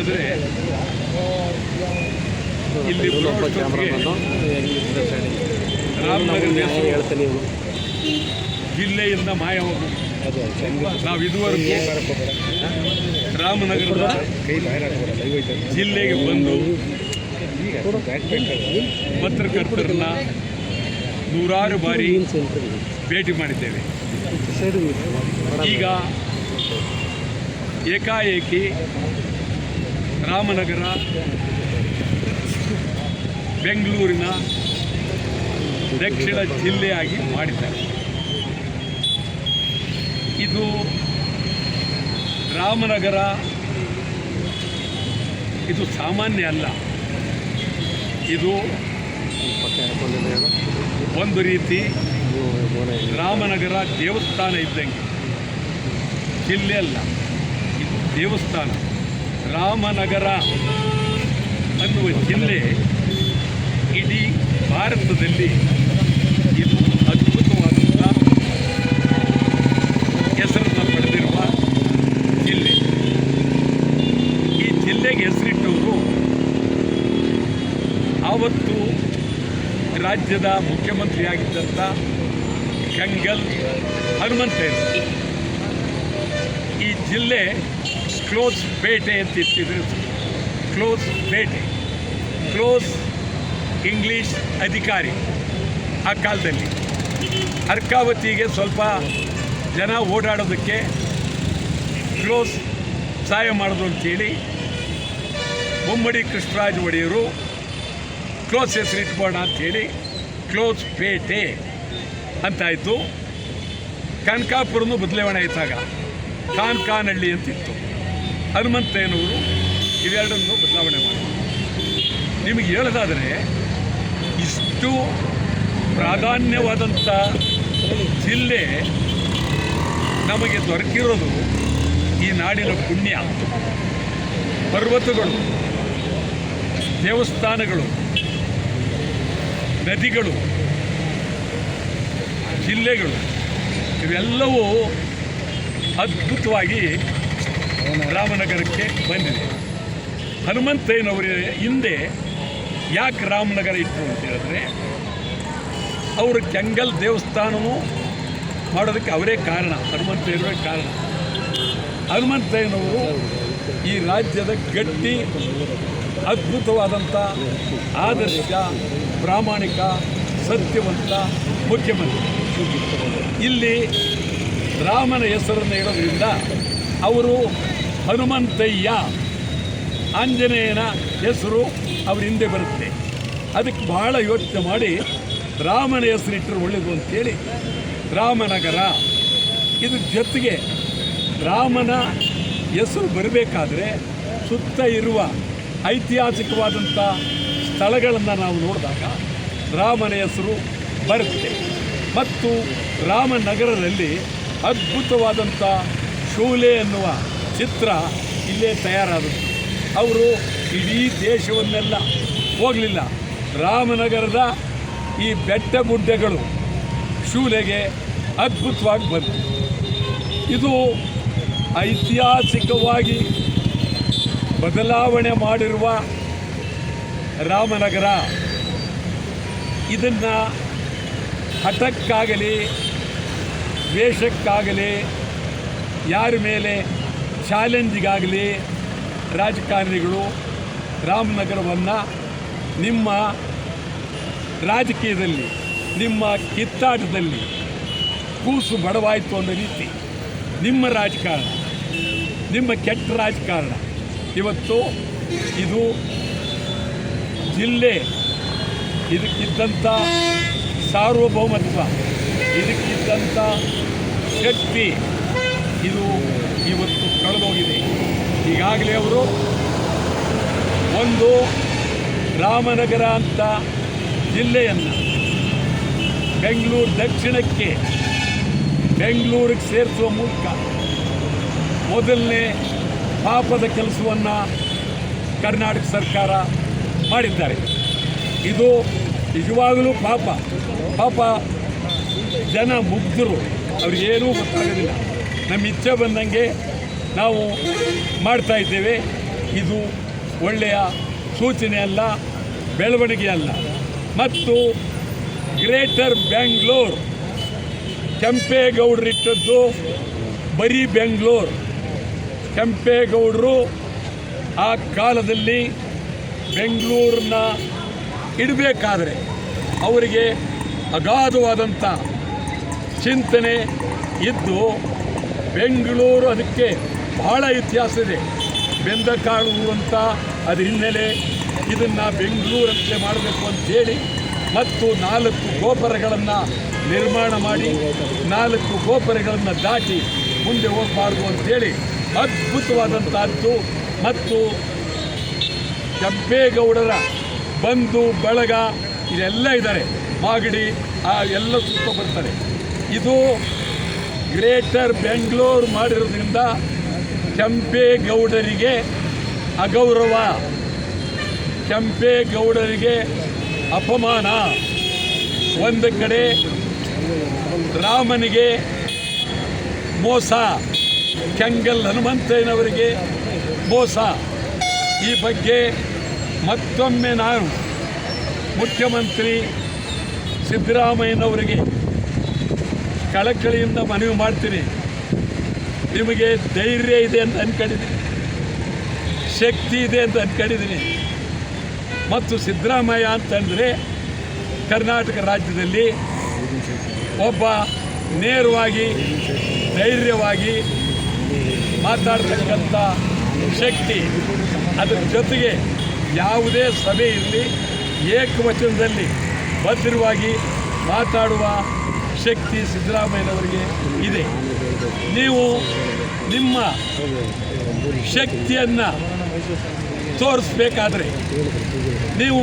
ಯಾಕೆಂದರೆ ಇಲ್ಲಿ ರಾಮನಗರ ಹೇಳ್ತಾನೆ ಜಿಲ್ಲೆಯಿಂದ ಮಾಯ ನಾವು ಇದುವರೆಗೂ ರಾಮನಗರದ ಜಿಲ್ಲೆಗೆ ಬಂದು ಪತ್ರಕರ್ತರನ್ನ ನೂರಾರು ಬಾರಿ ಭೇಟಿ ಮಾಡಿದ್ದೇವೆ. ಈಗ ಏಕಾಏಕಿ ರಾಮನಗರ, ಬೆಂಗಳೂರಿನ ದಕ್ಷಿಣ ಜಿಲ್ಲೆಯಾಗಿ ಮಾಡಿದ್ದಾರೆ. ಇದು ರಾಮನಗರ, ಇದು ಸಾಮಾನ್ಯ ಅಲ್ಲ. ಇದು ಒಂದು ರೀತಿ ರಾಮನಗರ ದೇವಸ್ಥಾನ ಇದ್ದಂಗೆ. ಜಿಲ್ಲೆ ಅಲ್ಲ, ಇದು ದೇವಸ್ಥಾನ. ರಾಮನಗರ ಅನ್ನುವ ಜಿಲ್ಲೆ ಇಡೀ ಭಾರತದಲ್ಲಿ ಇದು ಅದ್ಭುತವಾದಂಥ ಹೆಸರನ್ನು ಪಡೆದಿರುವ ಜಿಲ್ಲೆ. ಈ ಜಿಲ್ಲೆಗೆ ಹೆಸರಿಟ್ಟವರು ಆವತ್ತು ರಾಜ್ಯದ ಮುಖ್ಯಮಂತ್ರಿಯಾಗಿದ್ದಂಥ ಕಂಗಲ್ ಹನುಮಂತಯ್ಯ ಈ ಜಿಲ್ಲೆ ಕ್ಲೋಸ್ ಪೇಟೆ ಅಂತ ಇರ್ತಿದ್ರು. ಕ್ಲೋಸ್ ಪೇಟೆ ಕ್ಲೋಸ್ ಇಂಗ್ಲೀಷ್ ಅಧಿಕಾರಿ ಆ ಕಾಲದಲ್ಲಿ. ಅರ್ಕಾವತಿಗೆ ಸ್ವಲ್ಪ ಜನ ಓಡಾಡೋದಕ್ಕೆ ಕ್ಲೋಸ್ ಸಹಾಯ ಮಾಡೋದು ಅಂತೇಳಿ ಬೊಮ್ಮಡಿ ಕೃಷ್ಣರಾಜ ಒಡೆಯರು ಕ್ಲೋಸ್ ಹೆಸರು ಇಟ್ಕೋಣ ಅಂಥೇಳಿ ಕ್ಲೋಸ್ ಪೇಟೆ ಅಂತಾಯಿತು ಕನಕಾಪುರನು ಬದಲಾವಣೆ ಆಯ್ತಾಗ. ಖಾನ್ ಖಾನಹಳ್ಳಿ ಅಂತಿತ್ತು ಹನುಮಂತಯ್ಯನವರು ಇವೆರಡನ್ನು ಬದಲಾವಣೆ ಮಾಡಿ ನಿಮಗೆ ಹೇಳೋದಾದರೆ, ಇಷ್ಟು ಪ್ರಾಧಾನ್ಯವಾದಂಥ ಜಿಲ್ಲೆ ನಮಗೆ ದೊರಕಿರೋದು ಈ ನಾಡಿನ ಪುಣ್ಯ. ಪರ್ವತಗಳು, ದೇವಸ್ಥಾನಗಳು, ನದಿಗಳು, ಜಿಲ್ಲೆಗಳು, ಇವೆಲ್ಲವೂ ಅದ್ಭುತವಾಗಿ ರಾಮನಗರಕ್ಕೆ ಬಂದಿದೆ. ಹನುಮಂತಯ್ಯನವರ ಹಿಂದೆ ಯಾಕೆ ರಾಮನಗರ ಇತ್ತು ಅಂತ ಹೇಳಿದ್ರೆ, ಅವರು ಕೆಂಗಲ್ ದೇವಸ್ಥಾನವೂ ಮಾಡೋದಕ್ಕೆ ಅವರೇ ಕಾರಣ, ಹನುಮಂತಯ್ಯನವರೇ ಕಾರಣ. ಹನುಮಂತಯ್ಯನವರು ಈ ರಾಜ್ಯದ ಗಟ್ಟಿ, ಅದ್ಭುತವಾದಂಥ, ಆದರ್ಶ, ಪ್ರಾಮಾಣಿಕ, ಸತ್ಯವಂತ ಮುಖ್ಯಮಂತ್ರಿ. ಇಲ್ಲಿ ರಾಮನ ಹೆಸರನ್ನು ಹೇಳೋದ್ರಿಂದ ಅವರು ಹನುಮಂತಯ್ಯ ಆಂಜನೇಯನ ಹೆಸರು ಅವ್ರ ಹಿಂದೆ ಬರುತ್ತೆ. ಅದಕ್ಕೆ ಬಹಳ ಯೋಚನೆ ಮಾಡಿ ರಾಮನ ಹೆಸರಿಟ್ಟರು ಒಳ್ಳೆಯದು ಅಂತೇಳಿ ರಾಮನಗರ. ಇದ್ರ ಜೊತೆಗೆ ರಾಮನ ಹೆಸರು ಬರಬೇಕಾದ್ರೆ ಸುತ್ತ ಇರುವ ಐತಿಹಾಸಿಕವಾದಂಥ ಸ್ಥಳಗಳನ್ನು ನಾವು ನೋಡಿದಾಗ ರಾಮನ ಹೆಸರು ಬರುತ್ತೆ. ಮತ್ತು ರಾಮನಗರದಲ್ಲಿ ಅದ್ಭುತವಾದಂಥ ಶೂಲೆ ಎನ್ನುವ ಚಿತ್ರ ಇಲ್ಲೇ ತಯಾರಾದದ್ದು. ಅವರು ಇಡೀ ದೇಶವನ್ನೆಲ್ಲ ಹೋಗಲಿಲ್ಲ. ರಾಮನಗರದ ಈ ಬೆಟ್ಟ ಗುಡ್ಡೆಗಳು ಶೂಲೆಗೆ ಅದ್ಭುತವಾಗಿ ಬಂತು ಇದು ಐತಿಹಾಸಿಕವಾಗಿ ಬದಲಾವಣೆ ಮಾಡಿರುವ ರಾಮನಗರ. ಇದನ್ನು ಹಠಕ್ಕಾಗಲಿ ವೇಷಕ್ಕಾಗಲಿ ಯಾರ ಮೇಲೆ ಚಾಲೆಂಜಿಗಾಗಲಿ ರಾಜಕಾರಣಿಗಳು ರಾಮನಗರವನ್ನು ನಿಮ್ಮ ರಾಜಕೀಯದಲ್ಲಿ, ನಿಮ್ಮ ಕಿತ್ತಾಟದಲ್ಲಿ ಕೂಸು ಬಡವಾಯಿತು ಅನ್ನೋ ರೀತಿ ನಿಮ್ಮ ರಾಜಕಾರಣ, ನಿಮ್ಮ ಕೆಟ್ಟ ರಾಜಕಾರಣ. ಇವತ್ತು ಇದು ಜಿಲ್ಲೆ ಇದಕ್ಕಿದ್ದಂಥ ಸಾರ್ವಭೌಮತ್ವ, ಇದಕ್ಕಿದ್ದಂಥ ಶಕ್ತಿ, ಇದು ಇವತ್ತು ಕಳೆದೋಗಿದೆ. ಈಗಾಗಲೇ ಅವರು ಒಂದು ರಾಮನಗರ ಅಂತ ಜಿಲ್ಲೆಯನ್ನು ಬೆಂಗಳೂರು ದಕ್ಷಿಣಕ್ಕೆ ಬೆಂಗಳೂರಿಗೆ ಸೇರಿಸುವ ಮೂಲಕ ಮೊದಲನೇ ಪಾಪದ ಕೆಲಸವನ್ನು ಕರ್ನಾಟಕ ಸರ್ಕಾರ ಮಾಡಿದ್ದಾರೆ. ಇದು ನಿಜವಾಗಲೂ ಪಾಪ. ಪಾಪ ಜನ ಮುಗ್ಧರು. ಅವ್ರಿಗೇನೂ ಗೊತ್ತಾಗೋದಿಲ್ಲ. ನಮ್ಮ ಇಚ್ಛೆ ಬಂದಂಗೆ ನಾವು ಮಾಡ್ತಾ ಇದ್ದೇವೆ. ಇದು ಒಳ್ಳೆಯ ಸೂಚನೆ ಅಲ್ಲ, ಬೆಳವಣಿಗೆ ಅಲ್ಲ. ಮತ್ತು ಗ್ರೇಟರ್ ಬ್ಯಾಂಗ್ಳೂರ್ ಕೆಂಪೇಗೌಡರಿಟ್ಟದ್ದು ಬರೀ ಬೆಂಗಳೂರು ಕೆಂಪೇಗೌಡರು ಆ ಕಾಲದಲ್ಲಿ ಬೆಂಗಳೂರನ್ನ ಇಡಬೇಕಾದ್ರೆ ಅವರಿಗೆ ಅಗಾಧವಾದಂಥ ಚಿಂತನೆ ಇದ್ದು ಬೆಂಗಳೂರು ಅದಕ್ಕೆ ಬಹಳ ಇತಿಹಾಸ ಇದೆ. ಬೆಂದಕಾಳು ಅಂತ ಅದ್ರ ಹಿನ್ನೆಲೆ ಇದನ್ನು ಬೆಂಗಳೂರಂತೆ ಮಾಡಬೇಕು ಅಂತೇಳಿ ಮತ್ತು ನಾಲ್ಕು ಗೋಪುರಗಳನ್ನು ನಿರ್ಮಾಣ ಮಾಡಿ, ನಾಲ್ಕು ಗೋಪುರಗಳನ್ನು ದಾಟಿ ಮುಂದೆ ಹೋಗಬಾರ್ದು ಅಂತೇಳಿ ಅದ್ಭುತವಾದಂಥದ್ದು ಮತ್ತು ಕೆಂಪೇಗೌಡರ ಬಂಧು, ಬಳಗ, ಇದೆಲ್ಲ ಇದ್ದಾರೆ ಮಾಗಡಿ, ಆ ಎಲ್ಲ ಸುತ್ತ ಬರ್ತಾರೆ ಇದು ಗ್ರೇಟರ್ ಬೆಂಗಳೂರು ಮಾಡಿರೋದ್ರಿಂದ ಕೆಂಪೇಗೌಡರಿಗೆ ಅಗೌರವ, ಕೆಂಪೇಗೌಡರಿಗೆ ಅಪಮಾನ. ಒಂದು ಕಡೆ ರಾಮನಿಗೆ ಮೋಸ, ಕೆಂಗಲ್ ಹನುಮಂತಯ್ಯನವರಿಗೆ ಮೋಸ. ಈ ಬಗ್ಗೆ ಮತ್ತೊಮ್ಮೆ ನಾನು ಮುಖ್ಯಮಂತ್ರಿ ಸಿದ್ದರಾಮಯ್ಯನವರಿಗೆ ಕಳಕಳಿಯಿಂದ ಮನವಿ ಮಾಡ್ತೀನಿ. ನಿಮಗೆ ಧೈರ್ಯ ಇದೆ ಅಂತ ಅನ್ಕೊಂಡಿದ್ದೀನಿ. ಶಕ್ತಿ ಇದೆ ಅಂತ ಅನ್ಕೊಂಡಿದ್ದೀನಿ. ಮತ್ತು ಸಿದ್ದರಾಮಯ್ಯ ಅಂತಂದರೆ ಕರ್ನಾಟಕ ರಾಜ್ಯದಲ್ಲಿ ಒಬ್ಬ ನೇರವಾಗಿ, ಧೈರ್ಯವಾಗಿ ಮಾತಾಡ್ತಕ್ಕಂಥ ಶಕ್ತಿ. ಅದರ ಜೊತೆಗೆ ಯಾವುದೇ ಸಭೆಯಲ್ಲಿ ಏಕವಚನದಲ್ಲಿ ಭದ್ರವಾಗಿ ಮಾತಾಡುವ ಶಕ್ತಿ ಸಿದ್ದರಾಮಯ್ಯನವರಿಗೆ ಇದೆ. ನೀವು ನಿಮ್ಮ ಶಕ್ತಿಯನ್ನು ತೋರಿಸ್ಬೇಕಾದ್ರೆ ನೀವು